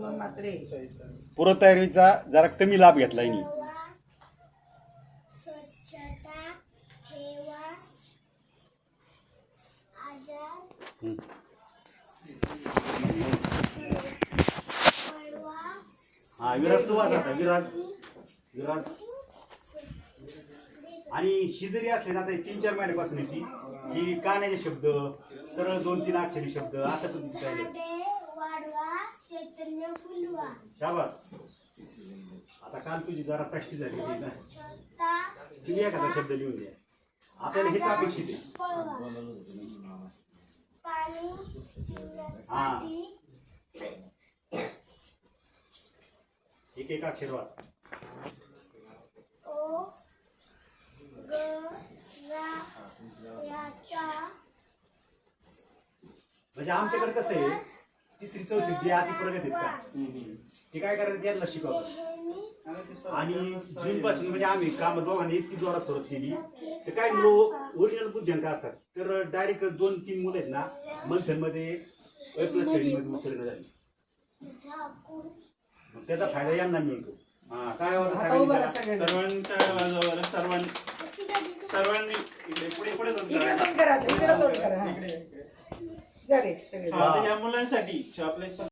मात्रे पूर्वतयारीचा जरा कमी लाभ घेतला यांनी ठेवा. स्वच्छता ठेवा. आजार. पळवा हा विराज तू वाच आता विराज. विराज. आणि ही जरी असली ना आता तीन चार महिन्यापासून येते ही कानाचे शब्द सरळ दोन तीन अक्षरी शब्द असं पण दिसत शाबास. आता काल तुझी जरा प्रॅक्टिस झाली होती ना. तुम्ही एखादा शब्द लिहून द्या आपल्याला हेच अपेक्षित आहे. एक एक अक्षर वाच. म्हणजे आमच्याकडे कसं आहे तिसरी चौथी जे आधी प्रगत आहेत का? ते काय करायचं त्यांना नेहमी आणि जून पासून म्हणजे आम्ही काम दोघांनी इतकी जोरात सुरुवात केली. तर काय मुलं ओरिजिनल बुद्ध्यांक असतात. तर डायरेक्ट दोन तीन मुलं आहेत ना मंथनमध्ये प्लस उत्तीर्ण झाली. त्याचा फायदा यांना मिळतो. हा काय होतं. सर्वांच्या सर्वांनी सर्वांनी पुढे पुढे इकडे करा. इकडे करा या मुलांसाठी आपल्या